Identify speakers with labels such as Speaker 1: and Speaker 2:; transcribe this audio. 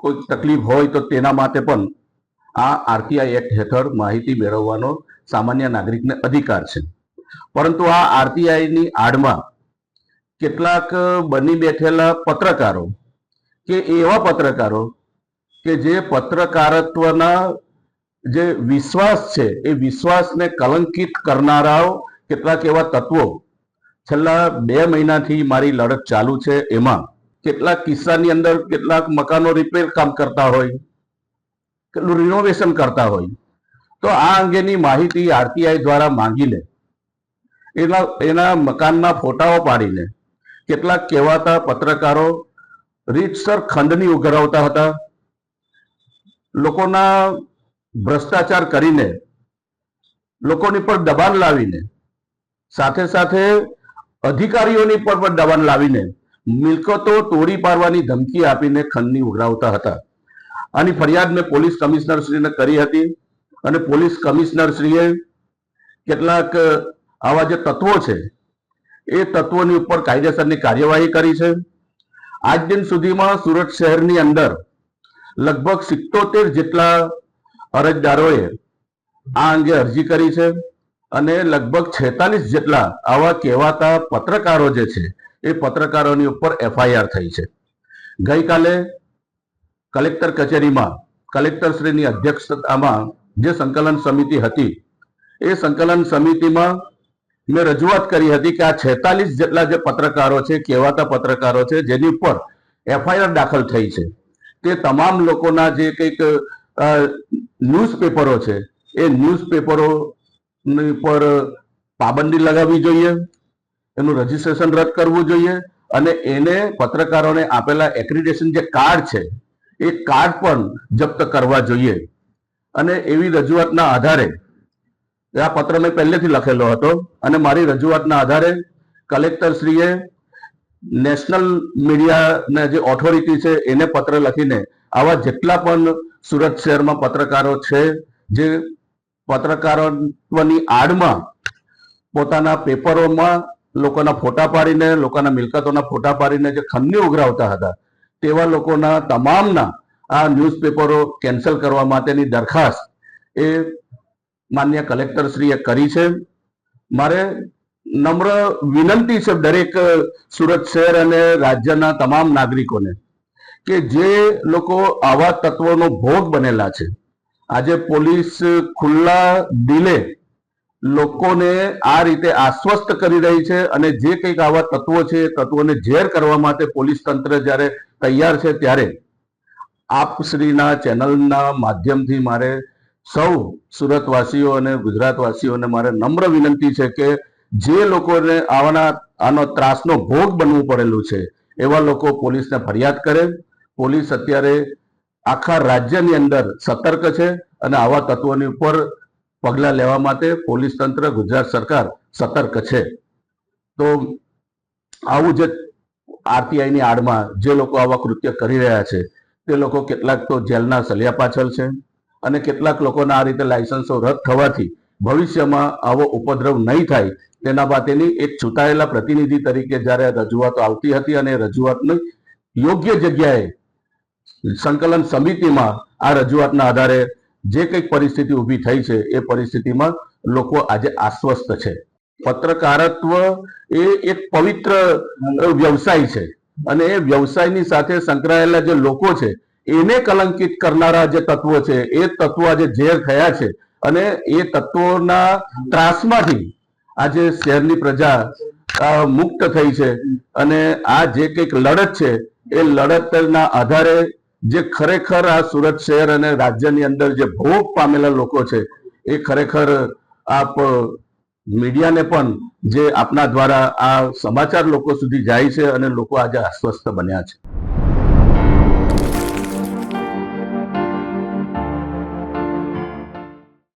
Speaker 1: કોઈ તકલીફ હોય તો તેના માટે પણ આ આરટીઆઈ એક્ટ હેઠળ માહિતી મેળવવાનો સામાન્ય નાગરિકને અધિકાર છે. પરંતુ આ આરટીઆઈની આડમાં કેટલાક બની બેઠેલા પત્રકારો કે એવા પત્રકારો કે જે પત્રકારત્વના જે વિશ્વાસ છે, એ વિશ્વાસને કલંકિત કરનારાઓ કેટલાક એવા તત્વો છેલ્લા બે મહિનાથી મારી લડત ચાલુ છે. એમાં કેટલાક કિસ્સાની અંદર કેટલાક મકાનો રિપેર કામ કરતા હોય, કેટલું રિનોવેશન કરતા હોય. તો આ અંગેની માહિતી આરટીઆઈ દ્વારા માંગીને એના એના મકાનના ફોટાઓ પાડીને કેટલાક કહેવાતા પત્રકારો રીતસર ખંડની ઉઘરાવતા હતા. લોકોના ભ્રષ્ટાચાર કરીને લોકોની પર દબાણ લાવીને, સાથે સાથે અધિકારીઓની પર પણ દબાણ લાવીને મિલકતો તોડી પાડવાની ધમકી આપીને ખંડની ઉઘરાવતા હતા. આની ફરિયાદ મેં પોલીસ કમિશનરશ્રીને કરી હતી અને પોલીસ કમિશનરશ્રીએ કેટલાક આવા જે તત્વો છે, એ તત્વોની ઉપર કાયદેસરની કાર્યવાહી કરી છે. આજ દિન સુધીમાં સુરત શહેરની અંદર લગભગ સિત્તોતેર જેટલા અરજદારોએ આ અંગે અરજી કરી છે અને લગભગ છેતાલીસ જેટલા આવા કહેવાતા પત્રકારો જે છે એ પત્રકારોની ઉપર એફઆઈઆર થઈ છે. ગઈકાલે કલેક્ટર કચેરીમાં કલેક્ટરશ્રીની અધ્યક્ષતામાં જે સંકલન સમિતિ હતી, એ સંકલન સમિતિમાં મેં રજૂઆત કરી હતી કે આ છેતાલીસ જેટલા જે પત્રકારો છે, કહેવાતા પત્રકારો છે, જેની ઉપર એફઆઈઆર દાખલ થઈ છે. તે તમામ લોકોના જે કંઈક ન્યૂઝપેપરો છે, એ ન્યૂઝપેપરો પર પાબંદી લગાવવી જોઈએ. એનું રજીસ્ટ્રેશન રદ કરવું જોઈએ અને એને પત્રકારોને આપેલા એક્રિડેશન જે કાર્ડ છે, એ કાર્ડ પણ જપ્ત કરવા જોઈએ. અને એવી રજૂઆતના આધારે આ પત્ર મેં પહેલેથી લખેલો હતો અને મારી રજૂઆતના આધારે કલેક્ટરશ્રીએ નેશનલ મીડિયાના જે ઓથોરિટી છે, એને પત્ર લખીને આવા જેટલા પણ સુરત શહેરમાં પત્રકારો છે, જે પત્રકારોની આડમાં પોતાના પેપરોમાં લોકોના ફોટા પાડીને, લોકોના મિલકતોના ફોટા પાડીને જે ખંડની ઉઘરાવતા હતા, તેવા લોકોના તમામના આ ન્યૂઝપેપરો કેન્સલ કરવા માટેની દરખાસ્ત એ માન્ય કલેક્ટરશ્રીએ કરી છે. મારે નમ્ર વિનંતી છે દરેક સુરત શહેર અને રાજ્યના તમામ નાગરિકોને કે જે લોકો આવા તત્વોનો ભોગ બનેલા છે. આજે પોલીસ ખુલ્લા દિલે લોકોને આ રીતે આશ્વસ્ત કરી રહી છે અને જે કંઈક આવા તત્વો છે એ તત્વોને ઝેર કરવા માટે પોલીસ તંત્ર જ્યારે તૈયાર છે ત્યારે આપશ્રીના ચેનલના માધ્યમથી મારે સૌ સુરતવાસીઓ અને ગુજરાતવાસીઓને મારે નમ્ર વિનંતી છે કે જે લોકોને આવાના આનો ત્રાસનો ભોગ બનવું પડેલું છે, એવા લોકો પોલીસને ફરિયાદ કરે. પોલીસ અત્યારે આખા રાજ્યની અંદર સતર્ક છે અને આવા તત્વોની ઉપર પગલાં લેવા માટે પોલીસ તંત્ર, ગુજરાત સરકાર સતર્ક છે. તો આવું જે આરટીઆઈની આડમાં જે લોકો આવા કૃત્ય કરી રહ્યા છે, તે લોકો કેટલાક તો જેલના સલિયા પાછળ છે અને કેટલાક લોકોના આ રીતે લાયસન્સો રદ થવાથી ભવિષ્યમાં આવો ઉપદ્રવ નહીં થાય તેના માટેની એક ચૂંટાયેલા પ્રતિનિધિ તરીકે જ્યારે રજૂઆતો આવતી હતી અને રજૂઆતની યોગ્ય જગ્યાએ સંકલન સમિતિમાં આ રજૂઆતના આધારે જે કંઈક પરિસ્થિતિ ઊભી થઈ છે, એ પરિસ્થિતિમાં લોકો આજે આશ્વસ્ત છે. પત્રકારત્વ એ એક પવિત્ર વ્યવસાય છે. અને એ વ્યવસાયની સાથે સંકળાયેલા જે લોકો છે, એને કલંકિત કરનારા જે તત્વો છે, એ તત્વો આજે ઝેર થયા છે. અને એ તત્વોના ત્રાસમાંથી આજે શહેરની પ્રજા મુક્ત થઈ છે. અને આ જે કંઈક લડત છે, એ લડતના આધારે જે ખરેખર આ સુરત શહેર અને રાજ્યની અંદર જે ભોગ પામેલા લોકો છે, એ ખરેખર આપ મીડિયાને પણ જે આપના દ્વારા આ સમાચાર લોકો સુધી જાય છે અને લોકો આજે અસ્વસ્થ બન્યા છે.